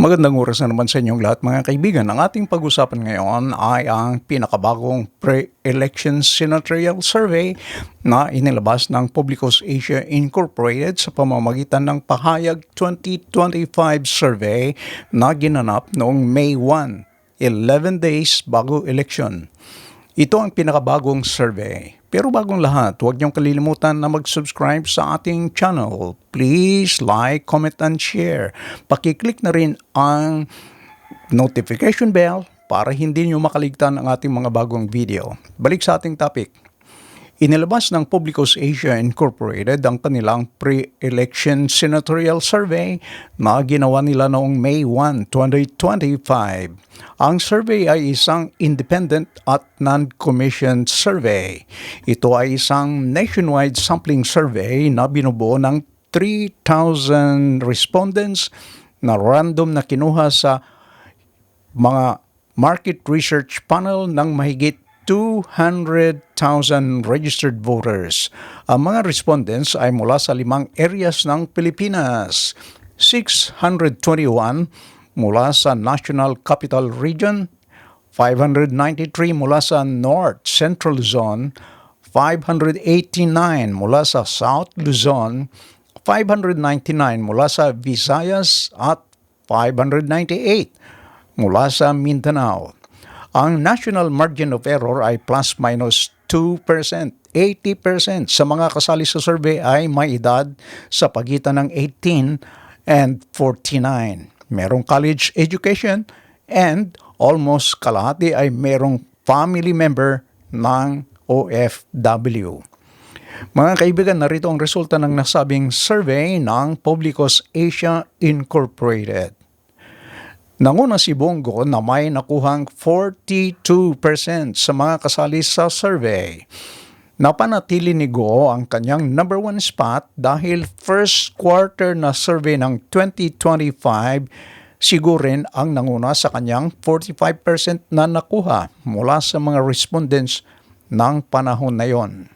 Magandang oras na naman sa inyong lahat mga kaibigan. Ang ating pag-usapan ngayon ay ang pinakabagong pre-election senatorial survey na inilabas ng Publicos Asia Incorporated sa pamamagitan ng Pahayag 2025 survey na ginanap noong May 1, 11 days bago election. Ito ang pinakabagong survey. Pero bagong lahat, huwag niyong kalilimutan na mag-subscribe sa ating channel. Please like, comment, and share. Pakiclick na rin ang notification bell para hindi niyo makaligtan ang ating mga bagong video. Balik sa ating topic. Inilabas ng Publicos Asia Incorporated ang kanilang pre-election senatorial survey na ginawa nila noong May 1, 2025. Ang survey ay isang independent at non-commissioned survey. Ito ay isang nationwide sampling survey na binubuo ng 3,000 respondents na random na kinuha sa mga market research panel ng mahigit 200,000 registered voters. Ang mga respondents ay mula sa limang areas ng Pilipinas. 621 mula sa National Capital Region, 593 mula sa North Central Luzon, 589 mula sa South Luzon, 599 mula sa Visayas at 598 mula sa Mindanao. Ang national margin of error ay plus minus 2%. 80% sa mga kasali sa survey ay may edad sa pagitan ng 18 and 49. Merong college education and almost kalahati ay merong family member ng OFW. Mga kaibigan, narito ang resulta ng nasabing survey ng Publicos Asia Incorporated. Nanguna si Bongo na may nakuhang 42% sa mga kasali sa survey. Napanatili ni Go ang kanyang number one spot dahil first quarter na survey ng 2025 sigurin ang nanguna sa kanyang 45% na nakuha mula sa mga respondents ng panahon na yon.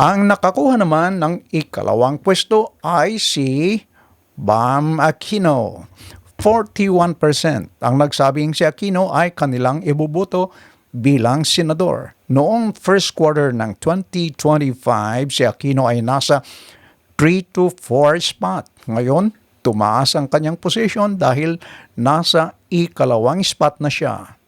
Ang nakakuha naman ng ikalawang pwesto ay si Bam Aquino 41% ang nagsabing si Aquino ay kanilang ibubuto bilang senador. Noong first quarter ng 2025, si Aquino ay nasa 3 to 4 spot. Ngayon, tumaas ang kanyang position dahil nasa ikalawang spot na siya.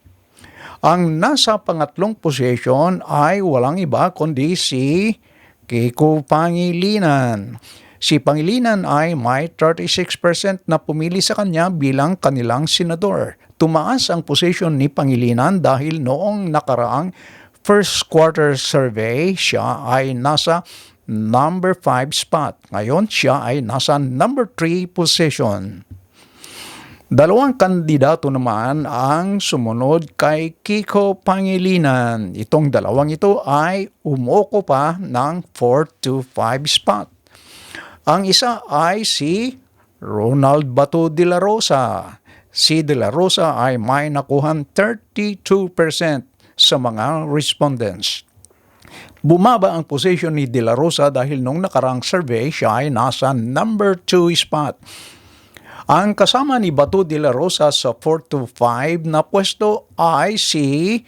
Ang nasa pangatlong position ay walang iba kundi si Kiko Pangilinan. Si Pangilinan ay may 36% na pumili sa kanya bilang kanilang senador. Tumaas ang position ni Pangilinan dahil noong nakaraang first quarter survey, siya ay nasa number 5 spot. Ngayon, siya ay nasa number 3 position. Dalawang kandidato naman ang sumunod kay Kiko Pangilinan. Itong dalawang ito ay umuoko pa ng 4 to 5 spot. Ang isa ay si Ronald Bato de la Rosa. Si de la Rosa ay may nakuhan 32% sa mga respondents. Bumaba ang position ni De La Rosa dahil nung nakarang survey siya ay nasa number 2 spot. Ang kasama ni Bato de la Rosa sa 4 to 5 na pwesto ay si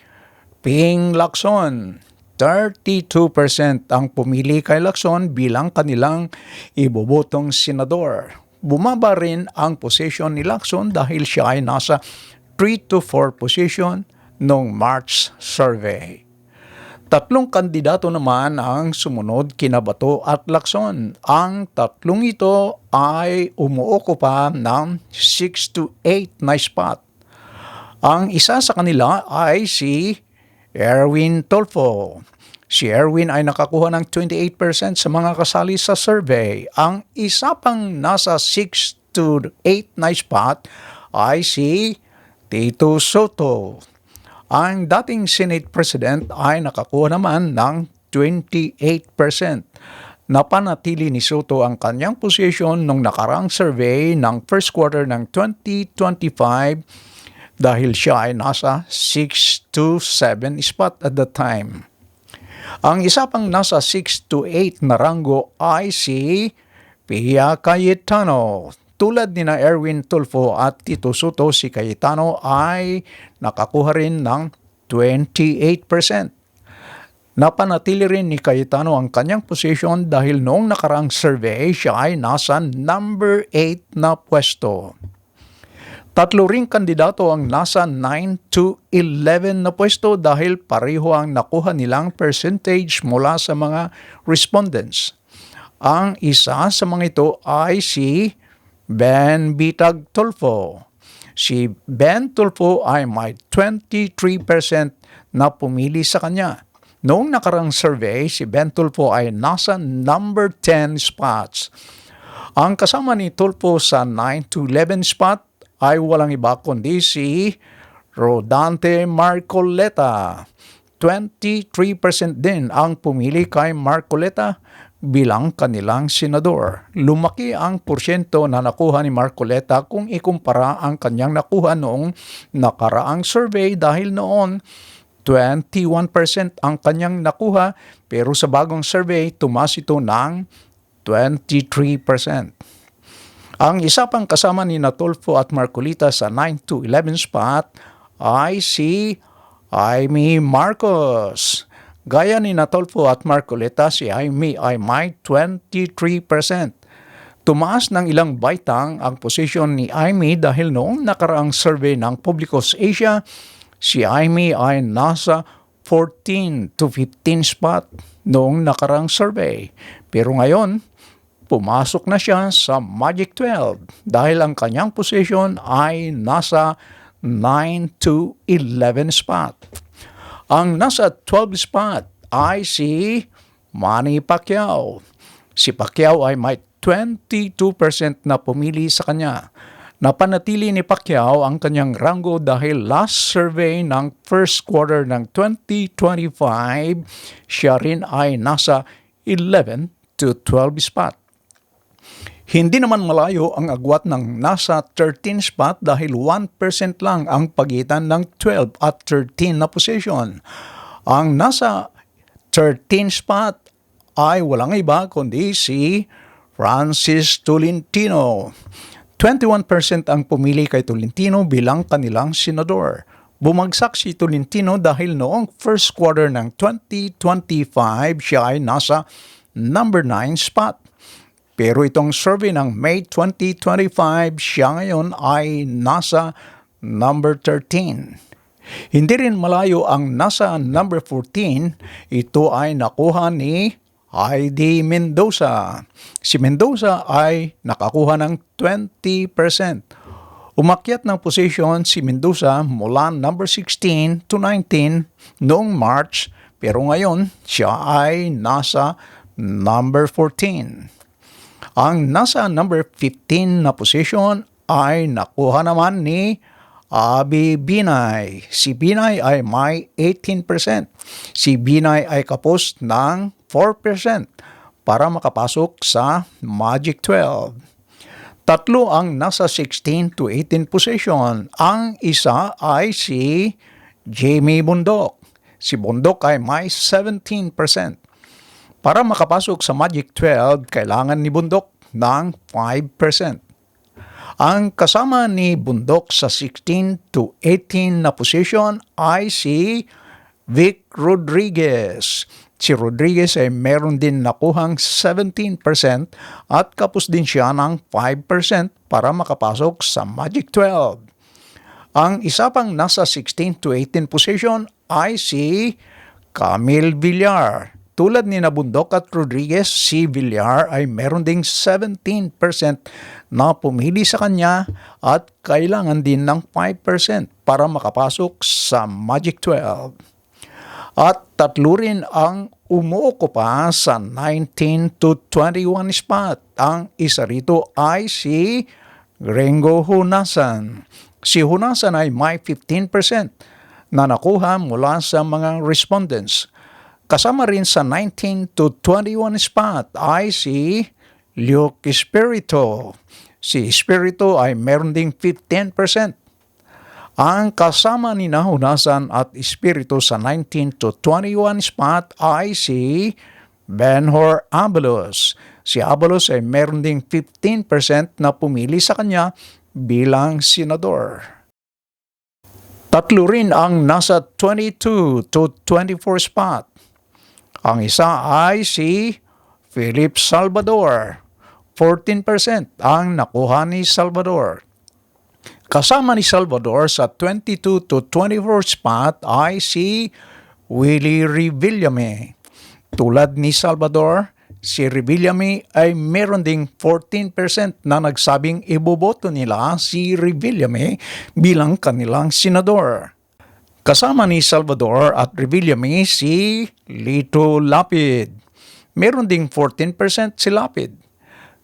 Ping Lacson. 32% ang pumili kay Lacson bilang kanilang ibobotong senador. Bumaba rin ang position ni Lacson dahil siya ay nasa 3 to 4 position noong March survey. Tatlong kandidato naman ang sumunod kina Bato at Lacson. Ang tatlong ito ay umuoko pa ng 6 to 8 na spot. Ang isa sa kanila ay si Erwin Tolfo. Si Erwin ay nakakuha ng 28% sa mga kasali sa survey. Ang isa pang nasa 6 to 8 na spot ay si Tito Soto. Ang dating Senate President ay nakakuha naman ng 28%. Napanatili ni Soto ang kanyang posisyon nung nakarang survey ng first quarter ng 2025 dahil siya ay nasa 6 to 7 spot at the time. Ang isa pang nasa 6 to 8 na ranggo ay si Pia Cayetano, tulad ni na Erwin Tulfo at Tito Soto, si Cayetano ay nakakuha rin ng 28%. Napanatili rin ni Cayetano ang kanyang position dahil noong nakaraang survey siya ay nasa number 8 na pwesto. Tatlo ring kandidato ang nasa 9 to 11 na pwesto dahil pareho ang nakuha nilang percentage mula sa mga respondents. Ang isa sa mga ito ay si Ben Bitag Tulfo. Si Ben Tulfo ay may 23% na pumili sa kanya. Noong nakarang survey, si Ben Tulfo ay nasa number 10 spots. Ang kasama ni Tulfo sa 9 to 11 spot ay walang iba kundi si Rodante Marcoleta. 23% din ang pumili kay Marcoleta bilang kanilang senador. Lumaki ang porsyento na nakuha ni Marcoleta kung ikumpara ang kanyang nakuha noong nakaraang survey dahil noon 21% ang kanyang nakuha pero sa bagong survey tumas ito ng 23%. Ang isa pang kasama ni Natolfo at Marcolita sa 9 to 11 spot ay si Aimee Marcos. Gaya ni Natolfo at Marcolita, si Aimee ay may 23%. Tumaas ng ilang baitang ang posisyon ni Aimee dahil noong nakaraang survey ng Publicos Asia, si Aimee ay nasa 14 to 15 spot noong nakaraang survey. Pero ngayon, pumasok na siya sa Magic 12 dahil ang kanyang position ay nasa 9 to 11 spot. Ang nasa 12 spot ay si Manny Pacquiao. Si Pacquiao ay may 22% na pumili sa kanya. Napanatili ni Pacquiao ang kanyang rango dahil last survey ng first quarter ng 2025, siya rin ay nasa 11 to 12 spot. Hindi naman malayo ang agwat ng nasa 13 spot dahil 1% lang ang pagitan ng 12 at 13 na position. Ang nasa 13 spot ay walang iba kundi si Francis Tolentino. 21% ang pumili kay Tolentino bilang kanilang senador. Bumagsak si Tolentino dahil noong first quarter ng 2025 siya ay nasa number 9 spot. Pero itong survey ng May 2025, siya ngayon ay nasa number 13. Hindi rin malayo ang nasa number 14, ito ay nakuha ni Heidi Mendoza. Si Mendoza ay nakakuha ng 20%. Umakyat ng position si Mendoza mula number 16 to 19 noong March pero ngayon siya ay nasa number 14. Ang nasa number 15 na position ay nakuha naman ni Abi Binay. Si Binay ay may 18%. Si Binay ay kapos ng 4% para makapasok sa Magic 12. Tatlo ang nasa 16 to 18 position. Ang isa ay si Jamie Bundok. Si Bundok ay may 17%. Para makapasok sa Magic 12, kailangan ni Bundok ng 5%. Ang kasama ni Bundok sa 16 to 18 na position ay si Vic Rodriguez. Si Rodriguez ay meron din nakuhang 17% at kapos din siya ng 5% para makapasok sa Magic 12. Ang isa pang nasa 16 to 18 position ay si Camille Villar. Tulad ni Nabundok at Rodriguez, si Villar ay meron ding 17% na pumili sa kanya at kailangan din ng 5% para makapasok sa Magic 12. At tatlo rin ang umuuko pa sa 19 to 21 spot. Ang isa rito ay si Gringo Hunasan. Si Hunasan ay may 15% na nakuha mula sa mga respondents. Kasama rin sa 19 to 21 spot ay si Luke Espirito. Si Espirito ay meron ding 15%. Ang kasama ni Nahunasan at Espiritu sa 19 to 21 spot ay si Benhor Abalos. Si Abalos ay meron ding 15% na pumili sa kanya bilang senador. Tatlo rin ang nasa 22 to 24 spot. Ang isa ay si Philip Salvador. 14% ang nakuha ni Salvador. Kasama ni Salvador sa 22 to 24 spot ay si Willie Revillame. Tulad ni Salvador, si Revillame ay meron ding 14% na nagsabing iboboto nila si Revillame bilang kanilang senador. Kasama ni Salvador at Revillame si Lito Lapid. Meron ding 14% si Lapid.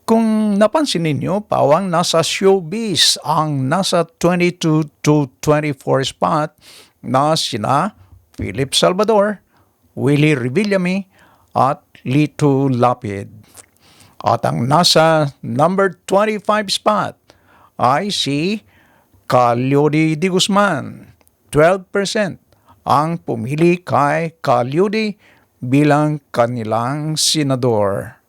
Kung napansin ninyo, pawang nasa showbiz ang nasa 22 to 24 spot na sina Philip Salvador, Willie Revillame at Lito Lapid. At ang nasa number 25 spot ay si Calyodi de Guzman. 12% ang pumili kay Calyodi bilang kanilang senador.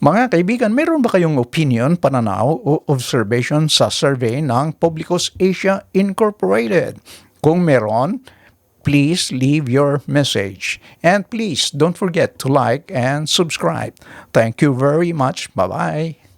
Mga kaibigan, meron ba kayong opinion, pananaw o observation sa survey ng Publicos Asia Incorporated? Kung meron, please leave your message. And please don't forget to like and subscribe. Thank you very much. Bye-bye.